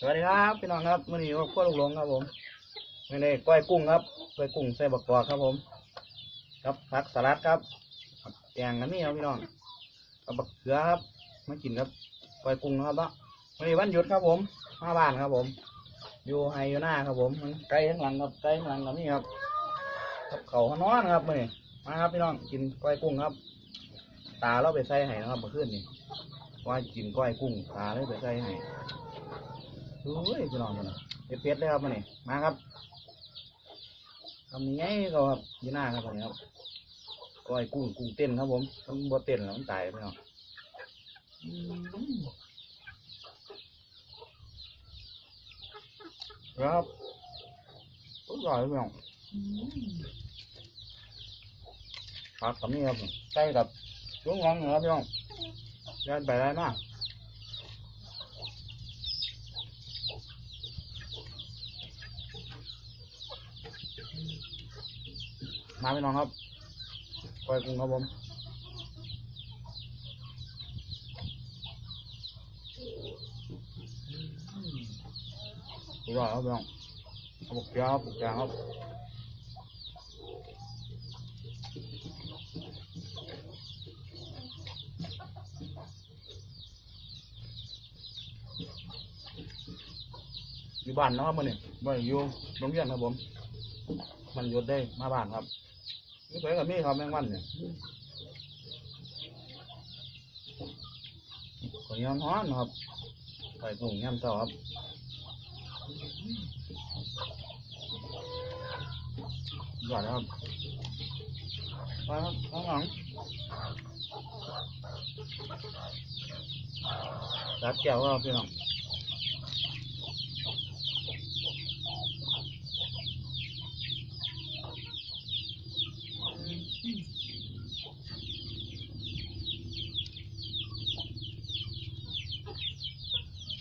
สวัสดีครับพี่น้องครับวันนี้ว่าขั้วลูกหลงครับผมมื่อนี้ก้อยกุ้งครับก้อยกุ้งใส่บักกอกครับผมกับผักสลัดครับแกงกันนี่ครับพี่น้องกับบักเขือครับมากินครับก้อยกุ้งครับเนาะวันนี้วันหยุดครับผมมาบ้านครับผม อยู่ไฮอยู่หน้าครับผมมันไกลข้างหลังครับไกลข้างหลังกับนี่ครับกับเขาขนอนครับมื่อนี้มาครับพี่น้องกินก้อยกุ้งครับ ตาเราไปใส่ให้นะครับเมื่อคืนนี่ว่ากินก้อยกุ้งตาเลยไปใส่ให้ อ้ยพี่น้องมันน่ะเผ็ดเลยครับมันนี่มาครับทำยังไงก็ครับยีน้าครับผมครับก้อยกุ้งกุ้งเต้นครับผมมันบ่เต้นแล้วมันตายพี่น้องครับอร่อยพี่น้องอืมผักกับนี่ครับใส่กับลุงหวังนะครับพี่น้องยันไปได้มาก มาพี่น้องครับก้อยกุ้งครับผมอร่อยครับพี่น้องเอาบุกยาบุกยาครับอยู่บ้านนะครับมันนี่บ่ได้อยู่โรงเรียนครับผม มันหยุดได้มาบ้านครับนี่เคยกับมี่ครับแมงวันเนี่ยขอยย้อนฮ้อนครับไก่กุ้งย่ำเจ้าครับหยอดนครับไปครับข้างหลังจัดแก้วครับพี่น้อง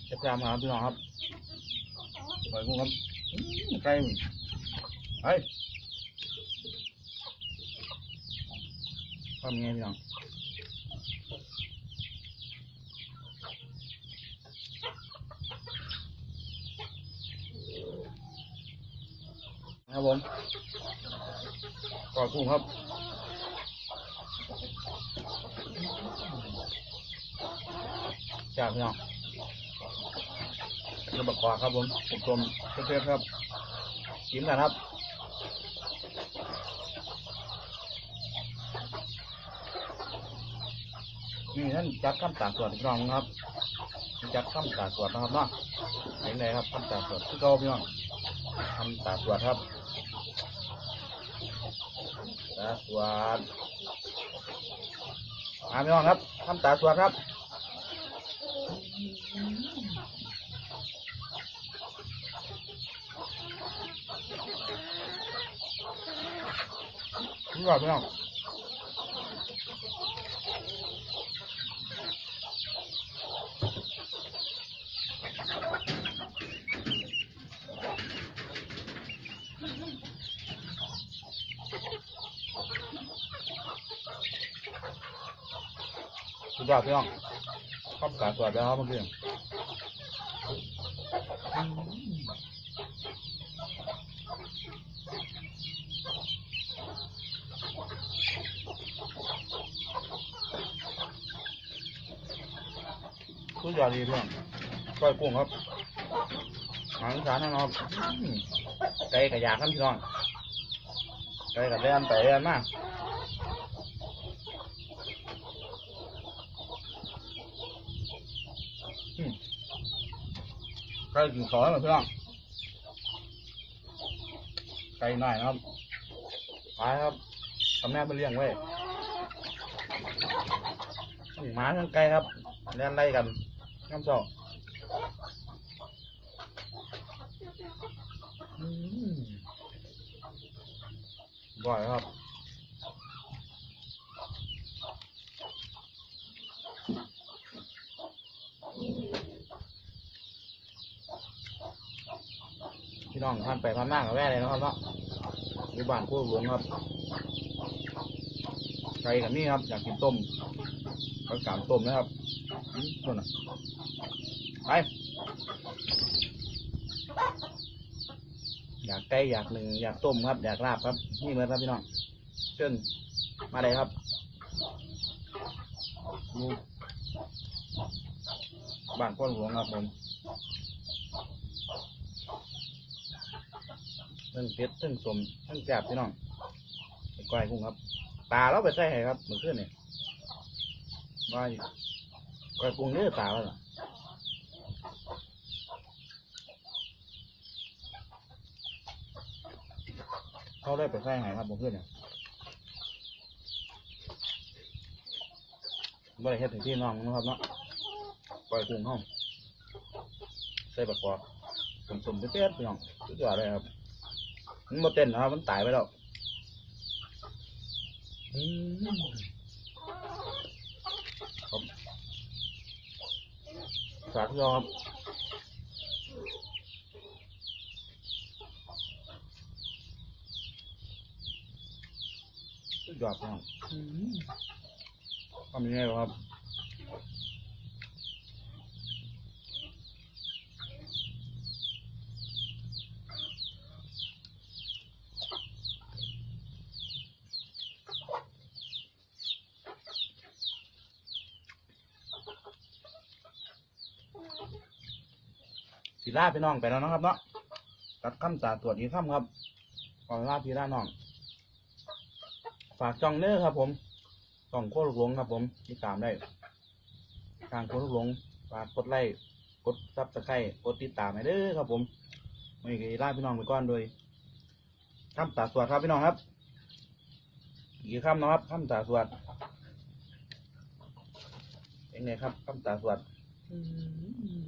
จะพยายามครับพี่น้องครับไก่อยกุ้งครับอื้ไก่เฮ้ยทำไงพี่น้องครับผมกอดกุ้งครับจากพี่น้อง กระบอกกอดครับผมผมต้มเพื่อนๆครับกินกันครับนี่ท่านจัดคำตาสวดพี่น้องครับจัดคำตาสวดนะครับเนาะเห็นไหนครับคำตาสวดคือเก่าพี่น้องทำตาสวดครับตาสวดมาพี่น้องครับทำตาสวดครับ น้องพี่น้องสุดยอดพี่น้องทำตาสวดแล้วครับเมื่อกี้ ยอดดีพี่องก้อยกุ้งครับหางสารนะครับอืมไก่กระยาครับพี่น้องไก่กระเดียนไปเดียนมากไก่กินขอมาเพื่อนไก่หน่อยนะครับไปครับทำแม่ไปเลี้ยงไว้หมาทั้งไก่ครับเล่นไล่กัน น้ำสองอืมบ่อยครับพี่น้องท่านไปพันมากกับแม่เลยนะครับเนาะอยู่บ้านคู่หลวงครับไก่กับนี่ครับ อยากกินต้ม ก็กามต้มนะครับอืมส่นนะไปอยากไก่อยากหนึ่งอยากต้มครับ อยากลาบครับ นี่เหมือนครับพี่น้องเชิญมาเลยครับดูบ้านพ่อหลวงครับผมเรื่องเป็ดเรื่องสมเรื่องแซ่บพี่น้องไปก้อยกุ้งครับปลาเราไปใส่ให้ครับเหมื่อคืนเนี่ย ว่าอยู่ก้อยกุ้งเนื้อปลาแล้วล่ะเขาได้ไปใส่ใหายครับผมเพื่อนเนี่ยบ่ได้เฮ็ดถึงที่น้องนะครับเนาะปล่อยกุ้งห้องใส่บักกอกผมสมเตี้ยๆพี่น้องสุดยอดเลยครับมันบ่เต้นนะครับมันตายไปแล้วอืมครับ สาธุครับสุดยอดมากทำยังไงวะครับ สีลาพี่น้องไปแล้วนะครับเนาะตัดคำสาตรวจอีกคำครับขอลาพี่ลาน้อง ฝากจองเน้อครับ ผมช่องโคตรหลงครับ ผมติดตามได้ ทางโคตรหลงฝากกดไลค์กดซับสไครต์กดติดตามให้เด้อครับผมไม่เคยลาพี่น้องไปก่อนโดยคำตาสวดครับพี่น้องครับอีกคำนะครับคำตาสวดเป็นไงครับคำตาสวดอืม